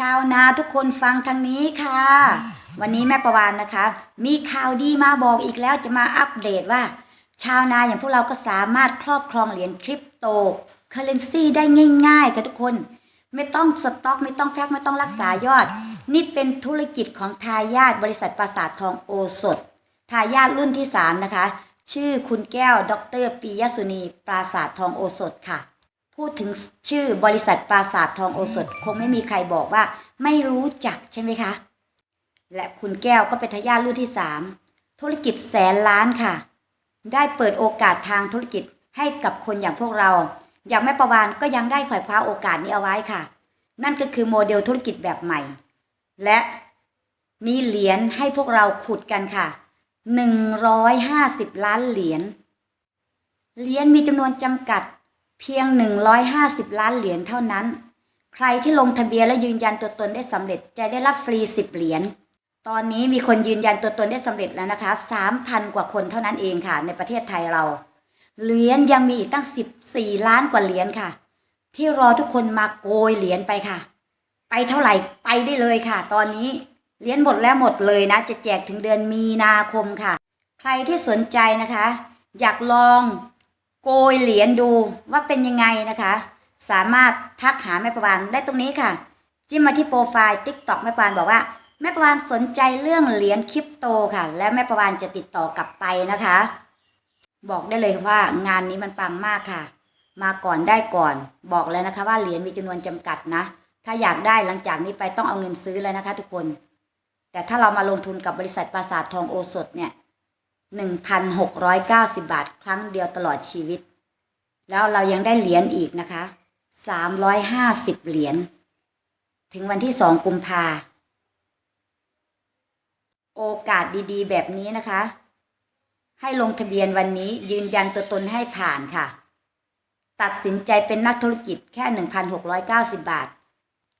ชาวนาทุกคนฟังทางนี้ค่ะ วันนี้แม่ประวานนะคะ มีข่าวดีมาบอกอีกแล้วจะมาอัปเดตว่า ชาวนาอย่างพวกเราก็สามารถครอบครองเหรียญคริปโตเคอเรนซีได้ง่ายๆค่ะทุกคน ไม่ต้องสต็อกไม่ต้องแพ็คไม่ต้องรักษายอด นี่เป็นธุรกิจของทายาทบริษัทปราสาททองโอสถทายาทรุ่นที่ 3 นะคะ ชื่อคุณแก้ว ดรปียสุนีปราสาททองโอสถค่ะ พูดถึงชื่อบริษัทปราสาททองโอสถคงไม่มีใครบอกว่า ไม่รู้จักใช่ไหมคะ และคุณแก้วก็เป็นทายาทรุ่นที่3ธุรกิจแสนล้านค่ะ ได้เปิดโอกาสทางธุรกิจให้กับคนอย่างพวกเรา อย่างแม่ประวานก็ยังได้ขวายคว้าโอกาสนี้เอาไว้ค่ะ นั่นก็คือโมเดลธุรกิจแบบใหม่ และมีเหรียญให้พวกเราขุดกันค่ะ 150 ล้านเหรียญ เหรียญมีจำนวนจำกัด เพียง 150 ล้านเหรียญเท่านั้น ใครที่ลงทะเบียนและยืนยันตัวตนได้สำเร็จจะได้รับฟรี 10 เหรียญ ตอนนี้มีคนยืนยันตัวตนได้สำเร็จแล้วนะคะ 3,000 กว่าคนเท่านั้นเองค่ะ ในประเทศไทยเรา เหรียญยังมีอีกตั้ง 14 ล้านกว่าเหรียญค่ะ ที่รอทุกคนมาโกยเหรียญไปค่ะ ไปเท่าไหร่ไปได้เลยค่ะ ตอนนี้เหรียญหมดแล้วหมดเลยนะ จะแจกถึงเดือนมีนาคมค่ะ ใครที่สนใจนะคะ อยากลอง โกยเหรียญดูว่าเป็นยังไงนะคะ สามารถทักหาแม่ประวานได้ตรงนี้ค่ะ จิ้มมาที่โปรไฟล์ TikTok แม่ประวานบอกว่าแม่ประวานสนใจเรื่องเหรียญคริปโตค่ะ และแม่ประวานจะติดต่อกลับไปนะคะ บอกได้เลยว่างานนี้มันปังมากค่ะ มาก่อนได้ก่อนบอกเลยนะคะ ว่าเหรียญมีจำนวนจำกัดนะ ถ้าอยากได้หลังจากนี้ไปต้องเอาเงินซื้อเลยนะคะ ทุกคน แต่ถ้าเรามาลงทุนกับบริษัทปราสาททองโอสถเนี่ย หนึ่งพันหกร้อยเก้าสิบาท ครั้งเดียวตลอดชีวิต แล้วเรายังได้เหรียญอีกนะคะสามร้อยห้าสิบเหรียญถึงวันที่สองกุมภาโอกาสดีๆ แบบนี้นะคะ ให้ลงทะเบียนวันนี้ยืนยันตัวตนให้ผ่านค่ะ ตัดสินใจเป็นนักธุรกิจแค่ 1,690 บาท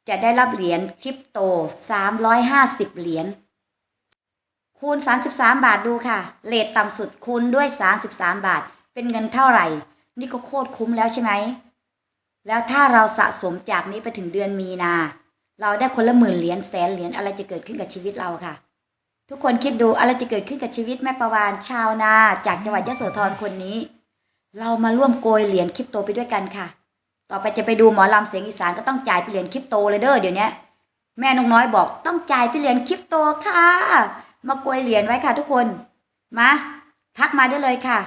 จะได้รับเหรียญคริปโต 350 เหรียญ คูณ 33 บาทดูค่ะ เลทต่ำสุดคูณด้วย 33 บาท เป็นเงินเท่าไหร่ นี่ก็โคตรคุ้มแล้วใช่ไหม แล้วถ้าเราสะสมจากนี้ไปถึงเดือนมีนา เราได้คนละหมื่นเหรียญแสนเหรียญอะไรจะเกิดขึ้นกับชีวิตเราค่ะ ทุกคนคิดดูอะไรจะเกิดขึ้นกับชีวิตแม่ประวานชาวนา จากจังหวัดยะโสธรคนนี้ เรามาร่วมโกยเหรียญคริปโตไปด้วยกันค่ะ ต่อไปจะไปดูหมอลำเสียงอีสานก็ต้องจ่ายไปเหรียญคริปโตเลยเด้อเดี๋ยวนี้แม่นกน้อยบอกต้องจ่ายไปเหรียญคริปโตค่ะ มากวยเหรียญไว้ค่ะทุกคน มา ทักมาได้เลยค่ะ